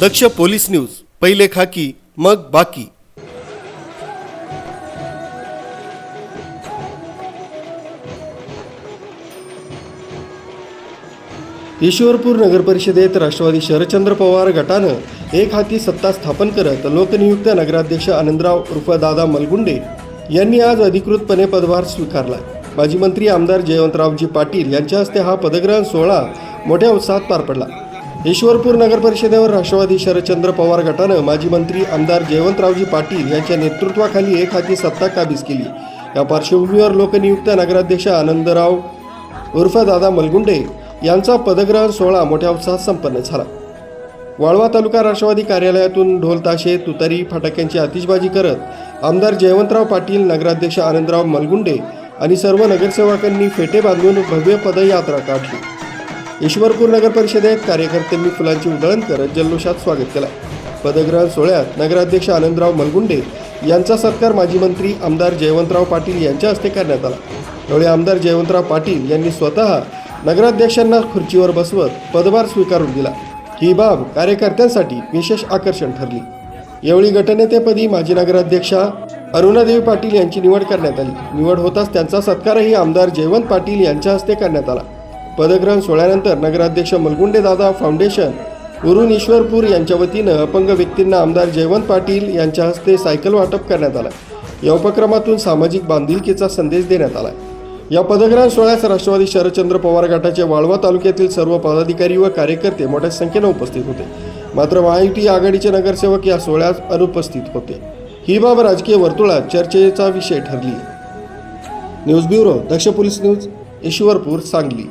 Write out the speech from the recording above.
दक्ष police news पहिले खाकी मग बाकी. ईश्वरपूर नगरपरिषदेत राष्ट्रवादी शरदचंद्र पवार गटानं एक हाती सत्ता स्थापन करत लोकनियुक्त नगराध्यक्ष आनंदराव उर्फ दादा मलगुंडे यांनी आज अधिकृतपणे पदभार स्वीकारला. माजी मंत्री आमदार जयवंतरावजी पाटील यांच्या हस्ते हा पदग्रहण सोहळा मोठ्या उत्साहात पार पडला. ईश्वरपूर नगरपरिषदेवर राष्ट्रवादी शरदचंद्र पवार गटानं माजी मंत्री आमदार जयवंतरावजी पाटील यांच्या नेतृत्वाखाली एक हाती सत्ता काबीज केली. या पार्श्वभूमीवर लोकनियुक्त नगराध्यक्ष आनंदराव उर्फ दादा मलगुंडे यांचा पदग्रहण सोहळा मोठ्या उत्साहात संपन्न झाला. वाळवा तालुका राष्ट्रवादी कार्यालयातून ढोलताशे तुतारी फटाक्यांची आतिषबाजी करत आमदार जयवंतराव पाटील नगराध्यक्ष आनंदराव मलगुंडे आणि सर्व नगरसेवकांनी फेटे बांधून भव्य पदयात्रा काढली. ईश्वरपूर नगर परिषदेत कार्यकर्त्यांनी फुलांची उधळण करत जल्लोषात स्वागत केला. पदग्रहण सोहळ्यात नगराध्यक्ष आनंदराव मलगुंडे यांचा सत्कार माजी मंत्री आमदार जयवंतराव पाटील यांच्या हस्ते करण्यात आला. यावेळी आमदार जयवंतराव पाटील यांनी स्वतः नगराध्यक्षांना खुर्चीवर बसवत पदभार स्वीकारून दिला. ही बाब कार्यकर्त्यांसाठी विशेष आकर्षण ठरली. यावेळी गटनेतेपदी माजी नगराध्यक्षा अरुणादेवी पाटील यांची निवड करण्यात आली. निवड होताच त्यांचा सत्कारही आमदार जयवंत पाटील यांच्या हस्ते करण्यात आला. पदग्रहण सोहळ्यानंतर नगराध्यक्ष मलगुंडे दादा फाउंडेशन उरुण ईश्वरपूर यांच्या वतीनं अपंग व्यक्तींना आमदार जयवंत पाटील यांच्या हस्ते सायकल वाटप करण्यात आलं. या उपक्रमातून सामाजिक बांधिलकीचा संदेश देण्यात आला. या पदग्रहण सोहळ्यास राष्ट्रवादी शरदचंद्र पवार गटाचे वाळवा तालुक्यातील सर्व पदाधिकारी व कार्यकर्ते मोठ्या संख्येनं उपस्थित होते. मात्र महायुती आघाडीचे नगरसेवक या सोहळ्यास अनुपस्थित होते. ही बाब राजकीय वर्तुळात चर्चेचा विषय ठरली. News bureau Daksh police news Ishwarpur Sangli.